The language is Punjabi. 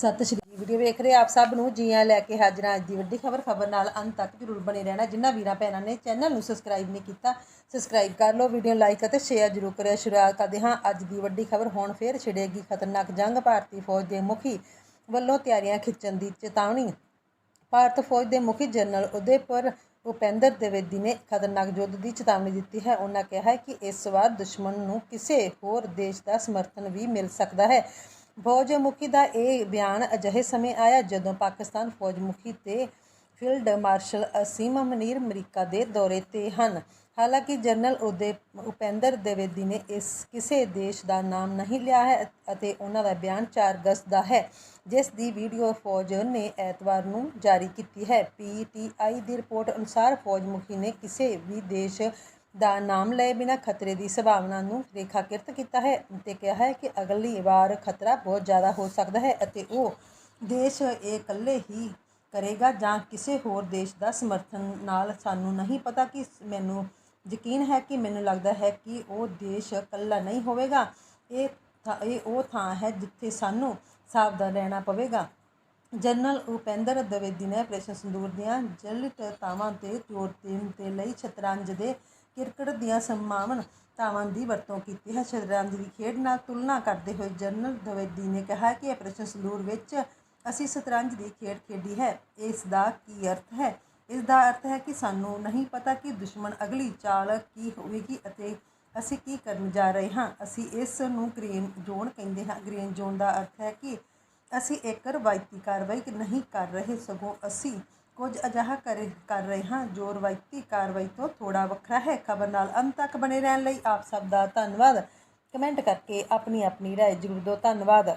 ਸਤਿ ਸ਼੍ਰੀ ਅਕਾਲ। ਵੀਡੀਓ ਵੇਖ ਰਹੇ ਆਪ ਸਭ ਨੂੰ, ਜੀਆਂ ਲੈ ਕੇ ਹਾਜ਼ਰ ਹਾਂ ਅੱਜ ਦੀ ਵੱਡੀ ਖਬਰ। ਖਬਰ ਨਾਲ ਅੰਤ ਤੱਕ ਜ਼ਰੂਰ ਬਣੇ ਰਹਿਣਾ। ਜਿਨ੍ਹਾਂ ਵੀਰਾਂ ਭੈਣਾਂ ਨੇ ਚੈਨਲ ਨੂੰ ਸਬਸਕ੍ਰਾਈਬ ਨਹੀਂ ਕੀਤਾ, ਸਬਸਕ੍ਰਾਈਬ ਕਰ ਲਓ, ਵੀਡੀਓ ਲਾਈਕ ਅਤੇ ਸ਼ੇਅਰ ਜ਼ਰੂਰ ਕਰਿਓ। ਸ਼ੁਰੂਆਤ ਕਰਦੇ ਹਾਂ ਅੱਜ ਦੀ ਵੱਡੀ ਖਬਰ। ਹੁਣ ਫੇਰ ਛਿੜੇਗੀ ਖਤਰਨਾਕ ਜੰਗ। ਭਾਰਤੀ ਫੌਜ ਦੇ ਮੁਖੀ ਵੱਲੋਂ ਤਿਆਰੀਆਂ ਖਿੱਚਣ ਦੀ ਚੇਤਾਵਨੀ। ਭਾਰਤ ਫੌਜ ਦੇ ਮੁਖੀ ਜਨਰਲ ਉਦੇਪੁਰ ਭੁਪਿੰਦਰ ਦਿਵੇਦੀ ਨੇ ਖਤਰਨਾਕ ਯੁੱਧ ਦੀ ਚੇਤਾਵਨੀ ਦਿੱਤੀ ਹੈ। ਉਹਨਾਂ ਕਿਹਾ ਹੈ ਕਿ ਇਸ ਵਾਰ ਦੁਸ਼ਮਣ ਨੂੰ ਕਿਸੇ ਹੋਰ ਦੇਸ਼ ਦਾ ਸਮਰਥਨ ਵੀ ਮਿਲ ਸਕਦਾ ਹੈ। ਫੌਜ ਮੁਖੀ ਦਾ ਇਹ ਬਿਆਨ ਅਜਿਹੇ ਸਮੇਂ ਆਇਆ ਜਦੋਂ ਪਾਕਿਸਤਾਨ ਫੌਜ ਮੁਖੀ ਤੇ field marshal Asim Munir America ਦੇ ਦੌਰੇ ਤੇ ਹਨ। ਹਾਲਾਂਕਿ ਜਨਰਲ ਉਹਦੇ ਉਪੇਂਦਰ ਦਵੇਦੀ ਨੇ ਇਸ ਕਿਸੇ ਦੇਸ਼ ਦਾ ਨਾਮ ਨਹੀਂ ਲਿਆ ਹੈ ਅਤੇ ਉਹਨਾਂ ਦਾ ਬਿਆਨ 4 ਅਗਸਤ ਦਾ ਹੈ, ਜਿਸ ਦੀ ਵੀਡੀਓ ਫੌਜ ਨੇ ਐਤਵਾਰ ਨੂੰ ਜਾਰੀ ਕੀਤੀ ਹੈ। ਪੀਟੀਆਈ ਦੀ ਰਿਪੋਰਟ ਅਨੁਸਾਰ ਫੌਜ ਮੁਖੀ ਨੇ ਕਿਸੇ ਵੀ ਦੇਸ਼ ਦਾ ਨਾਮ ਲਏ ਬਿਨਾ ਖਤਰੇ ਦੀ ਸੰਭਾਵਨਾ ਨੂੰ ਰੇਖਾਕਿਰਤ ਕੀਤਾ ਹੈ ਅਤੇ ਕਿਹਾ ਹੈ ਕਿ ਅਗਲੀ ਵਾਰ ਖਤਰਾ ਬਹੁਤ ਜ਼ਿਆਦਾ ਹੋ ਸਕਦਾ ਹੈ ਅਤੇ ਉਹ ਦੇਸ਼ ਇਹ ਇਕੱਲੇ ਹੀ ਕਰੇਗਾ ਜਾਂ ਕਿਸੇ ਹੋਰ ਦੇਸ਼ ਦਾ ਸਮਰਥਨ ਨਾਲ ਸਾਨੂੰ ਨਹੀਂ ਪਤਾ ਕਿ ਮੈਨੂੰ ਯਕੀਨ ਹੈ ਕਿ ਮੈਨੂੰ ਲੱਗਦਾ ਹੈ ਕਿ ਉਹ ਦੇਸ਼ ਇਕੱਲਾ ਨਹੀਂ ਹੋਵੇਗਾ। ਇਹ ਇਹ ਉਹ ਥਾਂ ਹੈ ਜਿੱਥੇ ਸਾਨੂੰ ਸਾਵਧਾਨ ਰਹਿਣਾ ਪਵੇਗਾ। ਜਨਰਲ ਉਪੇਂਦਰ ਦਵੇਦੀ ਨੇ ਆਪਰੇਸ਼ਨ ਸੰਦੂਰ ਦੀਆਂ ਜਲਿਤ ਜਲਟਤਾਵਾਂ ਤੇ ਜ਼ੋਰ ਦੇਣ ਤੇ ਲਈ ਸ਼ਤਰੰਜ ਦੇ ਕ੍ਰਿਕਟ ਦੀਆਂ ਸੰਭਾਵਨਾਵਾਂ ਦੀ ਵਰਤੋਂ ਕੀਤੀ ਹੈ। ਸ਼ਤਰੰਜ ਦੀ ਖੇਡ ਨਾਲ ਤੁਲਨਾ ਕਰਦੇ ਹੋਏ ਜਨਰਲ ਦਵੇਦੀ ਨੇ ਕਿਹਾ ਕਿ ਆਪਰੇਸ਼ਨ ਸਲੂਰ ਵਿੱਚ ਅਸੀਂ ਸ਼ਤਰੰਜ ਦੀ ਖੇਡ ਖੇਡੀ ਹੈ। ਇਸ ਦਾ ਕੀ ਅਰਥ ਹੈ? ਇਸ ਦਾ ਅਰਥ ਹੈ ਕਿ ਸਾਨੂੰ ਨਹੀਂ ਪਤਾ ਕਿ ਦੁਸ਼ਮਣ ਅਗਲੀ ਚਾਲ ਕੀ ਹੋਵੇਗੀ ਅਤੇ ਅਸੀਂ ਕੀ ਕਰਨ ਜਾ ਰਹੇ ਹਾਂ। ਅਸੀਂ ਇਸ ਨੂੰ ਗ੍ਰੀਨ ਜ਼ੋਨ ਕਹਿੰਦੇ ਹਾਂ। ਗ੍ਰੀਨ ਜ਼ੋਨ ਦਾ ਅਰਥ ਹੈ ਕਿ ਅਸੀਂ ਇੱਕ ਰਵਾਇਤੀ ਕਾਰਵਾਈ ਨਹੀਂ ਕਰ ਰਹੇ। ਸਗੋਂ ਅਸੀਂ ਕੁਝ ਅਜਿਹਾ ਕਰ ਕਰ ਰਹੇ ਹਾਂ। ਜੋ ਰਵਾਇਤੀ ਕਾਰਵਾਈ ਤੋਂ ਥੋੜਾ ਵੱਖਰਾ ਹੈ। ਖਬਰ ਨਾਲ ਅੰਤ ਤੱਕ ਬਣੇ ਰਹਿਣ ਲਈ ਆਪ ਸਭ ਦਾ ਧੰਨਵਾਦ। ਕਮੈਂਟ ਕਰਕੇ ਆਪਣੀ ਆਪਣੀ ਰਾਏ ਜ਼ਰੂਰ ਦਿਓ। ਧੰਨਵਾਦ।